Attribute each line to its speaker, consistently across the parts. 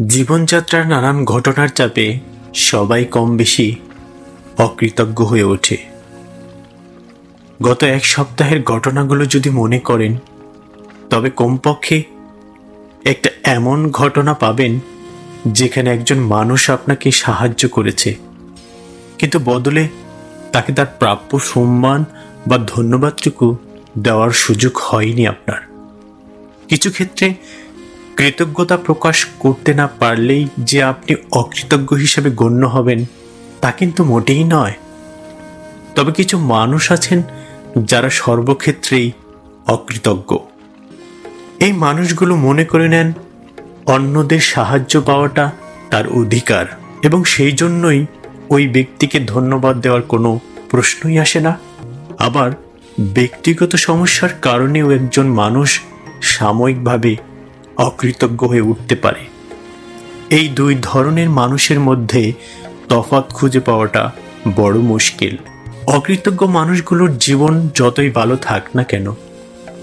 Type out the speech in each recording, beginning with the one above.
Speaker 1: জীবনযাত্রার নানান ঘটনার চাপে সবাই কম বেশি অকৃতজ্ঞ হয়ে ওঠে। গত এক সপ্তাহের ঘটনাগুলো যদি মনে করেন, তবে কমপক্ষে একটা এমন ঘটনা পাবেন যেখানে একজন মানুষ আপনাকে সাহায্য করেছে। কিন্তু বদলে তাকে তার প্রাপ্য সম্মান বা ধন্যবাদটুকু দেওয়ার সুযোগ হয়নি আপনার। কিছু ক্ষেত্রে কৃতজ্ঞতা প্রকাশ করতে না পারলেই যে আপনি অকৃতজ্ঞ হিসেবে গণ্য হবেন, তা কিন্তু মোটেই নয়। তবে কিছু মানুষ আছেন যারা সর্বক্ষেত্রেই অকৃতজ্ঞ। এই মানুষগুলো মনে করে নেন, অন্যদের সাহায্য পাওয়াটা তার অধিকার এবং সেই জন্যই ওই ব্যক্তিকে ধন্যবাদ দেওয়ার কোনো প্রশ্নই আসে না। আবার ব্যক্তিগত সমস্যার কারণেও একজন মানুষ সাময়িকভাবে অকৃতজ্ঞ হয়ে উঠতে পারে। এই দুই ধরনের মানুষের মধ্যে তফাৎ খুঁজে পাওয়াটা বড় মুশকিল। অকৃতজ্ঞ মানুষগুলোর জীবন যতই ভালো থাক না কেন,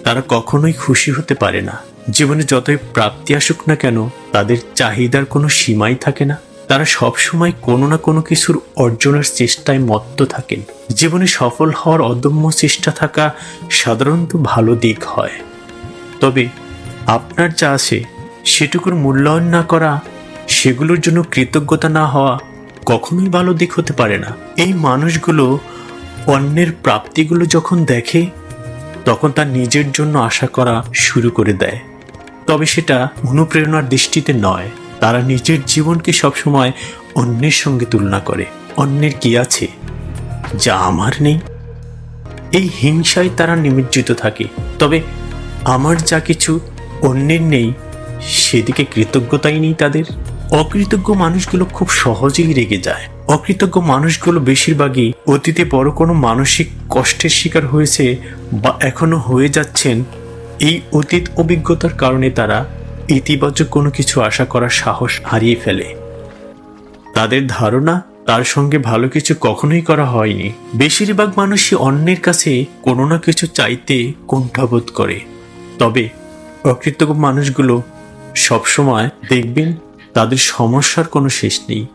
Speaker 1: তারা কখনোই খুশি হতে পারে না। জীবনে যতই প্রাপ্তি আসুক না কেন, তাদের চাহিদার কোনো সীমাই থাকে না। তারা সবসময় কোনো না কোনো কিছুর অর্জনের চেষ্টায় মত্ত থাকেন। জীবনে সফল হওয়ার অদম্য চেষ্টা থাকা সাধারণত ভালো দিক হয়। তবে আপনার যা আছে সেটুকুর মূল্যায়ন না করা, সেগুলোর জন্য কৃতজ্ঞতা না হওয়া কখনোই ভালো দিক হতে পারে না। এই মানুষগুলো অন্যের প্রাপ্তিগুলো যখন দেখে, তখন তার নিজের জন্য আশা করা শুরু করে দেয়। তবে সেটা অনুপ্রেরণার দৃষ্টিতে নয়। তারা নিজের জীবনকে সবসময় অন্যের সঙ্গে তুলনা করে। অন্যের কি আছে যা আমার নেই? এই হিংসায় তারা নিমজ্জিত থাকে। তবে আমার যা কিছু অন্যের নেই, সেদিকে কৃতজ্ঞতাই নেই তাদের। অকৃতজ্ঞ মানুষগুলো খুব সহজেই রেগে যায়। অকৃতজ্ঞ মানুষগুলো বেশিরভাগই অতীতে বড় কোনো মানসিক কষ্টের শিকার হয়েছে বা এখনও হয়ে যাচ্ছেন। এই অতীত অভিজ্ঞতার কারণে তারা ইতিবাচক কোনো কিছু আশা করার সাহস হারিয়ে ফেলে। তাদের ধারণা, তার সঙ্গে ভালো কিছু কখনোই করা হয়নি। বেশিরভাগ মানুষই অন্যের কাছে কোনো না কিছু চাইতে কুণ্ঠাবোধ করে। তবে অকৃতজ্ঞ মানুষগুলো সবসময় দেখবেন তাদের সমস্যার কোনো শেষ নেই।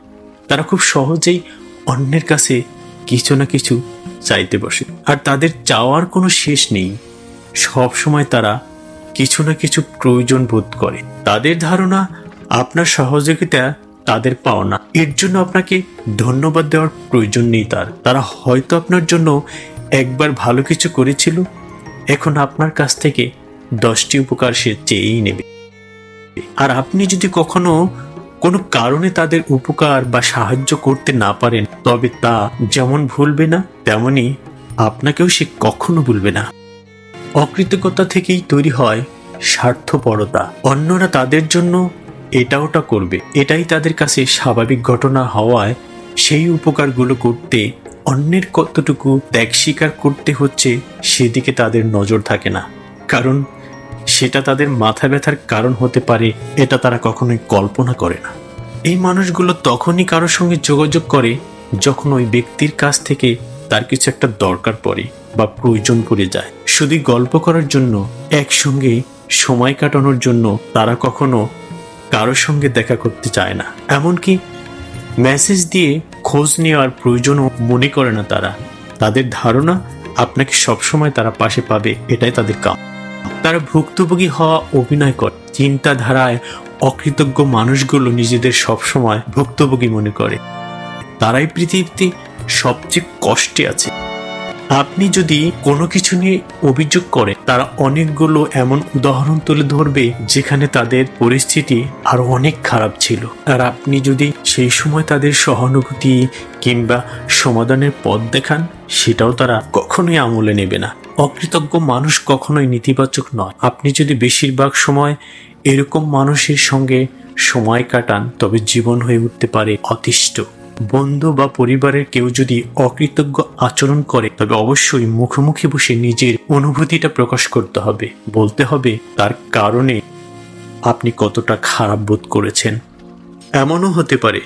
Speaker 1: তারা খুব সহজেই অন্যের কাছে কিছু না কিছু চাইতে বসে। আর তাদের চাওয়ার কোনো শেষ নেই। সব সময় তারা কিছু না কিছু প্রয়োজন বোধ করে। তাদের ধারণা, আপনার সহযোগিতা তাদের পাওনা। এর জন্য আপনাকে ধন্যবাদ দেওয়ার প্রয়োজন নেই তার। তারা হয়তো আপনার জন্য একবার ভালো কিছু করেছিল। এখন আপনার কাছ থেকে দশটি উপকার সে চেয়েই নেবে। আর আপনি যদি কখনো কোনো কারণে তাদের উপকার বা সাহায্য করতে না পারেন, তবে তা যেমন ভুলবে না, তেমনি আপনাকেও সে কখনো ভুলবে না। অকৃতজ্ঞতা থেকেই তৈরি হয় স্বার্থপরতা। অন্যরা তাদের জন্য এটা ওটা করবে। এটাই তাদের কাছে স্বাভাবিক ঘটনা হওয়ায় সেই উপকারগুলো করতে, অন্যের কতটুকু ত্যাগ স্বীকার করতে হচ্ছে, সেদিকে তাদের নজর থাকে না। কারণ সেটা তাদের মাথা ব্যথার কারণ হতে পারে, এটা তারা কখনোই কল্পনা করে না। এই মানুষগুলো তখনই কারোর সঙ্গে যোগাযোগ করে যখন ওই ব্যক্তির কাছ থেকে তার কিছু একটা দরকার পড়ে বা প্রয়োজন পড়ে যায়। শুধু গল্প করার জন্য, একসঙ্গে সময় কাটানোর জন্য তারা কখনো কারোর সঙ্গে দেখা করতে চায় না। এমনকি মেসেজ দিয়ে খোঁজ নেওয়ার প্রয়োজনও মনে করে না তারা। তাদের ধারণা আপনাকে সবসময় তারা পাশে পাবে, এটাই তাদের কাম। তারা ভুক্তভোগী হওয়া অভিনয় করে চিন্তাধারায় অকৃতজ্ঞ মানুষগুলো নিজেদের সবসময় ভুক্তভোগী মনে করে। তারাই পৃথিবীতে সবচেয়ে কষ্টে আছে। আপনি যদি কোনো কিছু নিয়ে অভিযোগ করে তারা অনেকগুলো এমন উদাহরণ তুলে ধরবে যেখানে তাদের পরিস্থিতি আরও অনেক খারাপ ছিল। আর আপনি যদি সেই সময় তাদের সহানুভূতি কিংবা সমাধানের পথ দেখান সেটাও তারা কখনোই আমলে নেবে না। অকৃতজ্ঞ মানুষ কখনোই নেতিবাচক নয়। আপনি যদি বেশিরভাগ সময় এরকম মানুষের সঙ্গে সময় কাটান, তবে জীবন হয়ে উঠতে পারে অতিষ্ঠ। বন্ধু বা পরিবারের কেউ যদি অকৃতজ্ঞ আচরণ করে, তবে অবশ্যই মুখোমুখি বসে নিজের অনুভূতিটা প্রকাশ করতে হবে। বলতে হবে, তার কারণে আপনি কতটা খারাপ বোধ করেছেন। এমনও হতে পারে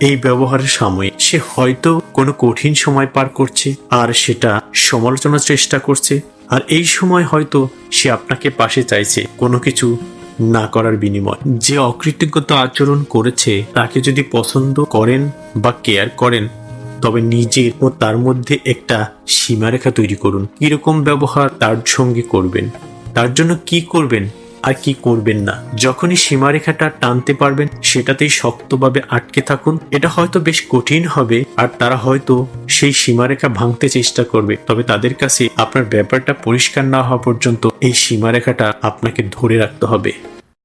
Speaker 1: এই ব্যবহারের সময় সে হয়তো কোনো কঠিন সময় পার করছে আর সেটা সমালোচনার চেষ্টা করছে। আর এই সময় হয়তো সে আপনাকে পাশে চাইছে কোনো কিছু না করার বিনিময়। যে অকৃতজ্ঞতা আচরণ করেছে তাকে যদি পছন্দ করেন বা কেয়ার করেন, তবে নিজের ও তার মধ্যে একটা সীমারেখা তৈরি করুন। কীরকম ব্যবহার তার সঙ্গে করবেন? তার জন্য কি করবেন? আর কি করবেন না। যখনই সীমারেখাটা টানতে পারবেন, সেটাতেই শক্তভাবে আটকে থাকুন। এটা হয়তো বেশ কঠিন হবে, আর তারা হয়তো সেই সীমারেখা ভাঙতে চেষ্টা করবে। তবে তাদের কাছে আপনার ব্যাপারটা পরিষ্কার না হওয়া পর্যন্ত এই সীমারেখাটা আপনাকে ধরে রাখতে হবে।